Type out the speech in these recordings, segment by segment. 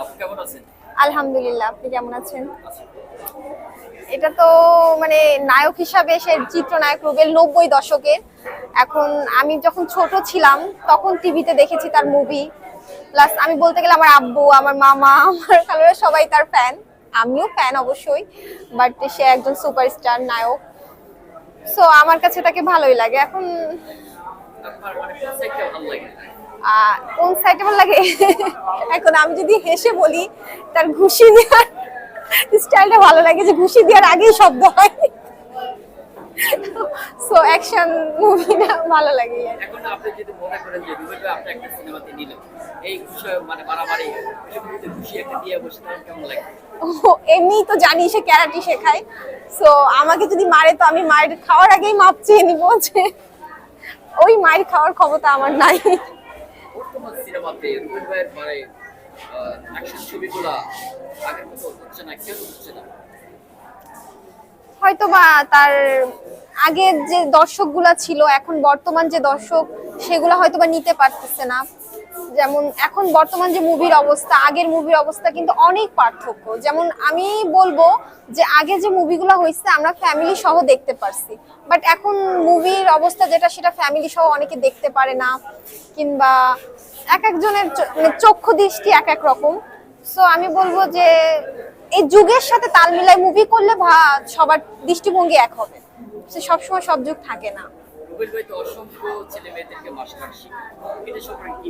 আপু কেমন আছেন? আলহামদুলিল্লাহ আপনি কেমন আছেন? এটা তো মানে নায়ক হিসাবে সে চিত্রনায়ক রুবেল নব্বই দশকের। এখন আমি যখন ছোট ছিলাম তখন টিভিতে দেখেছি তার মুভি প্লাস আমি বলতে গেলে আমার আব্বু আমার মামা আমার খালুরা সবাই তার ফ্যান আমিও ফ্যান অবশ্যই বাট সে একজন সুপারস্টার নায়ক। সো আমার কাছে তাকে ভালোই লাগে। এখন কোন লাগে আহ, কোন সাইডে ভালো লাগে? এখন আমি যদি হেসে বলি তার ঘুষি দেওয়ার স্টাইলটা ভালো লাগে যে ঘুষি দেওয়ার আগেই শব্দ হয়। সো অ্যাকশন মুভিটা ভালো লাগে। এখন আপনি যদি মনে করেন যে রুবেল আপনি একটা সিনেমাতে নিলেন এই মানে মারামারি খুশি একটা দিয়ে বসে তখন কেমন লাগে? ও এমনিই তো জানি সে ক্যারাটি শেখায়। সো আমাকে যদি মারে তো আমি মায়ের খাওয়ার আগেই মাপ চেয়ে নিব যে ওই মায়ের খাওয়ার ক্ষমতা আমার নাই। বর্তমান বাদে রুবেল ভাইয়ের মানে অ্যাকশন ছবিগুলা আগের মতো হচ্ছে না হচ্ছে না? হয়তো বা তার আগের যে দর্শকগুলা ছিল, এখন বর্তমান যে দর্শক, সেগুলো হয়তোবা নিতে পারতেছে না। যেমন এখন বর্তমান যে মুভির অবস্থা, আগের মুভির অবস্থা কিন্তু অনেক পার্থক্য। যেমন আমি বলব যে আগে যে মুভিগুলো হয়েছে আমরা ফ্যামিলি সহ দেখতে পারছি। বাট এখন মুভির অবস্থা যেটা, সেটা ফ্যামিলি সহ অনেকে দেখতে পারে না। কিংবা এক একজনের মানে চক্ষু দৃষ্টি এক এক রকম। সো আমি বলব যে এই যুগের সাথে তাল মিলায় মুভি করলে সবার দৃষ্টিভঙ্গি এক হবে। সে সবসময় সব যুগ থাকে না। এটা সম্পর্কে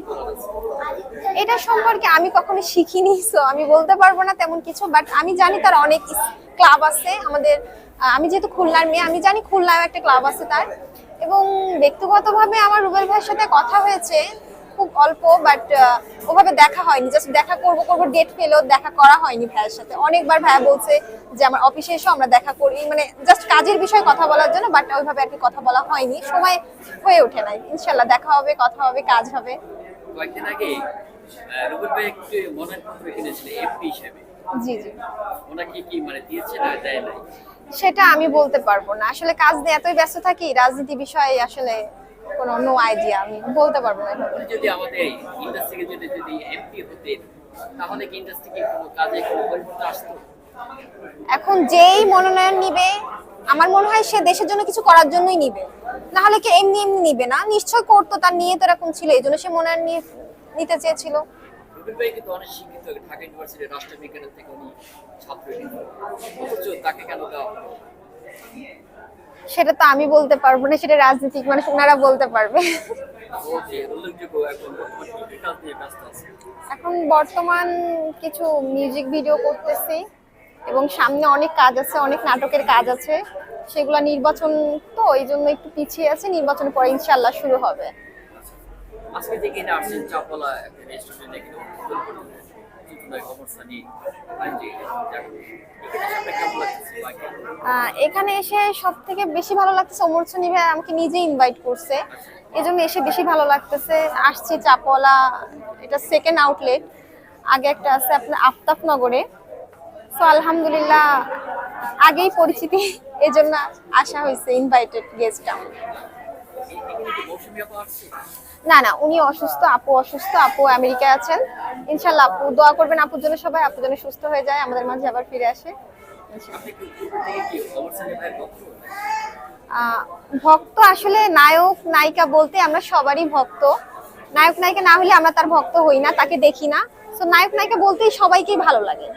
এটা সম্পর্কে আমি কখনো শিখিনি সো আমি বলতে পারব না তেমন কিছু বাট আমি জানি তার অনেক ক্লাব আছে আমাদের আমি যেহেতু খুলনার মেয়ে, আমি জানি খুলনায় একটা ক্লাব আছে তার। এবং ব্যক্তিগতভাবে আমার রুবেল ভাইয়ের সাথে কথা হয়েছে খুব অল্প বাট ওভাবে দেখা হয়নি। জাস্ট দেখা করব করব ডেট পেলেও দেখা করা হয়নি ভাইয়ের সাথে। অনেকবার ভাইয়া বলছে যে আমার অফিসে এসেও আমরা দেখা করি। মানে জাস্ট কাজের বিষয়ে কথা বলার জন্য বাট ওইভাবে আর কি কথা বলা হয়নি। সময় হয়ে ওঠে নাই। ইনশাল্লাহ দেখা হবে কথা হবে কাজ হবে। কয়েকদিন আগে রুবেল ভাই একটু মনের পত্র কিনেছিলেন এমপি হিসেবে। জি জি। ওনাকে কি মানে দিয়েছে না দেয় নাই? সেটা আমি বলতে পারব না। আসলে কাজ নিয়ে এতই ব্যস্ত থাকি রাজনীতি বিষয়ে আসলে কোনো নো আইডিয়া আমি বলতে পারব না। যদি আমাদের ইন্ডাস্ট্রিকে যদি যদি এমপি হতেন তাহলে কি ইন্ডাস্ট্রিকে কোনো কাজে কোনো পরিবর্তন আসতো? এখন যেই মনোনয়ন নিবে আমার মনে হয় সে দেশের জন্য কিছু করার জন্যই নিবে। না হলে কি এমনি এমনি নিবে না? নিশ্চয় করতো তার নিয়ে তো এরকম ছিল এই জন্য সে মনোনয়ন নিয়ে নিতে চেয়েছিল। কিন্তু অনেক শিক্ষিত ঢাকা ইউনিভার্সিটির রাষ্ট্রবিজ্ঞানের থেকে উনি ছাত্র তাকে কেন দেওয়া? সেটা তো আমি বলতে পারব না, সেটা রাজনীতিক মানুষ ওনারা বলতে পারবে। এখন বর্তমান কিছু মিউজিক ভিডিও করতেছি এবং সামনে অনেক কাজ আছে, অনেক নাটকের কাজ আছে। সেগুলো নির্বাচন তো এই জন্য একটু পিছিয়ে আছে নির্বাচন পরে ইনশাল্লাহ শুরু হবে। এখানে এসে সব থেকে বেশি ভালো লাগতেছে অমর সনি ভাই আমাকে নিজে ইনভাইট করছে। এই জন্য এসে বেশি ভালো লাগতেছে। আসছি চাপলা এটা সেকেন্ড আউটলেট আগে একটা আছে আপনার আফতাবনগরে। সো আলহামদুলিল্লাহ আগেই পরিচিতি এই জন্য আসা হয়েছে ইনভাইটেড গেস্ট আমার না না উনি অসুস্থ আপু অসুস্থ আপু আমেরিকায় আছেন। ইনশাল্লাহ আপু, দোয়া করবেন আপুর জন্য সবাই, আপুর জন্য সুস্থ হয়ে যায়, আমাদের মাঝে আবার ফিরে আসে। ভক্ত আসলে নায়ক, নায়িকা বলতে আমরা সবারই ভক্ত। নায়ক, নায়িকা না হলে আমরা তার ভক্ত হই না, তাকে দেখি না। তো নায়ক, নায়িকা বলতেই সবাইকেই ভালো লাগে।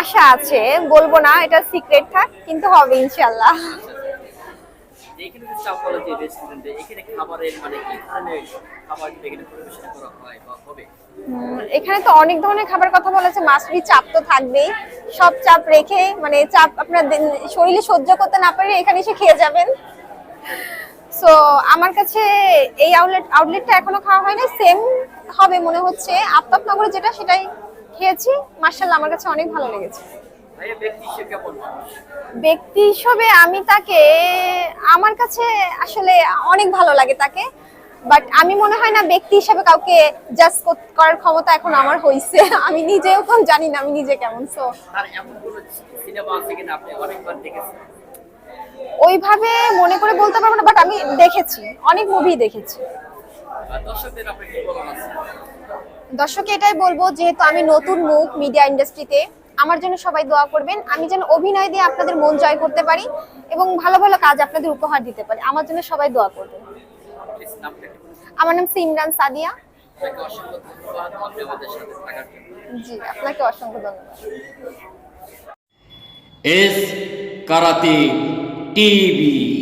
আশা আছে, বলব না, এটা সিক্রেট থাক, কিন্তু হবে ইনশাল্লাহ। এখানে যে রেস্টুরেন্টে এখানে খাবারের মানে কি ধরনের খাবার এখানে পরিবেশন করা হয় বা হবে? এখানে তো অনেক ধরনের খাবার কথা বলেছে মাছরি চাপ তো থাকবেই। সব চাপ রেখে মানে চাপ আপনার শরীরে সহ্য করতে না পারলে এখানে এসে খেয়ে যাবেন। সো আমার কাছে এই আউটলেট আউটলেটটা এখনও খাওয়া হয়নি সেম হবে মনে হচ্ছে। আফতাবনগরে যেটা, সেটাই খেয়েছি। মার্শাল্লাহ আমার কাছে অনেক ভালো লেগেছে। ব্যক্তি হিসেবে আমি তাকে আমার কাছে আসলে অনেক ভালো লাগে তাকে বাট আমি মনে হয় না ব্যক্তি হিসেবে কাউকে জাজ করার ক্ষমতা এখন আমার হইছে। আমি নিজেও এখন জানি না আমি নিজে কেমন সো ওইভাবে মনে করে বলতে পারব না বাট আমি দেখেছি অনেক মুভি দেখেছি। দর্শকে এটাই বলব যেহেতু আমি নতুন মুখ মিডিয়া ইন্ডাস্ট্রিতে আমার জন্য সবাই দোয়া করবেন। আমি যেন অভিনয় দিয়ে আপনাদের মন জয় করতে পারি এবং ভালো ভালো কাজ আপনাদের উপহার দিতে পারি। আমার জন্য সবাই দোয়া করবেন। আমার নাম সিমরান সাদিয়া। জি, আপনাকে অসংখ্য ধন্যবাদ। S karate TV.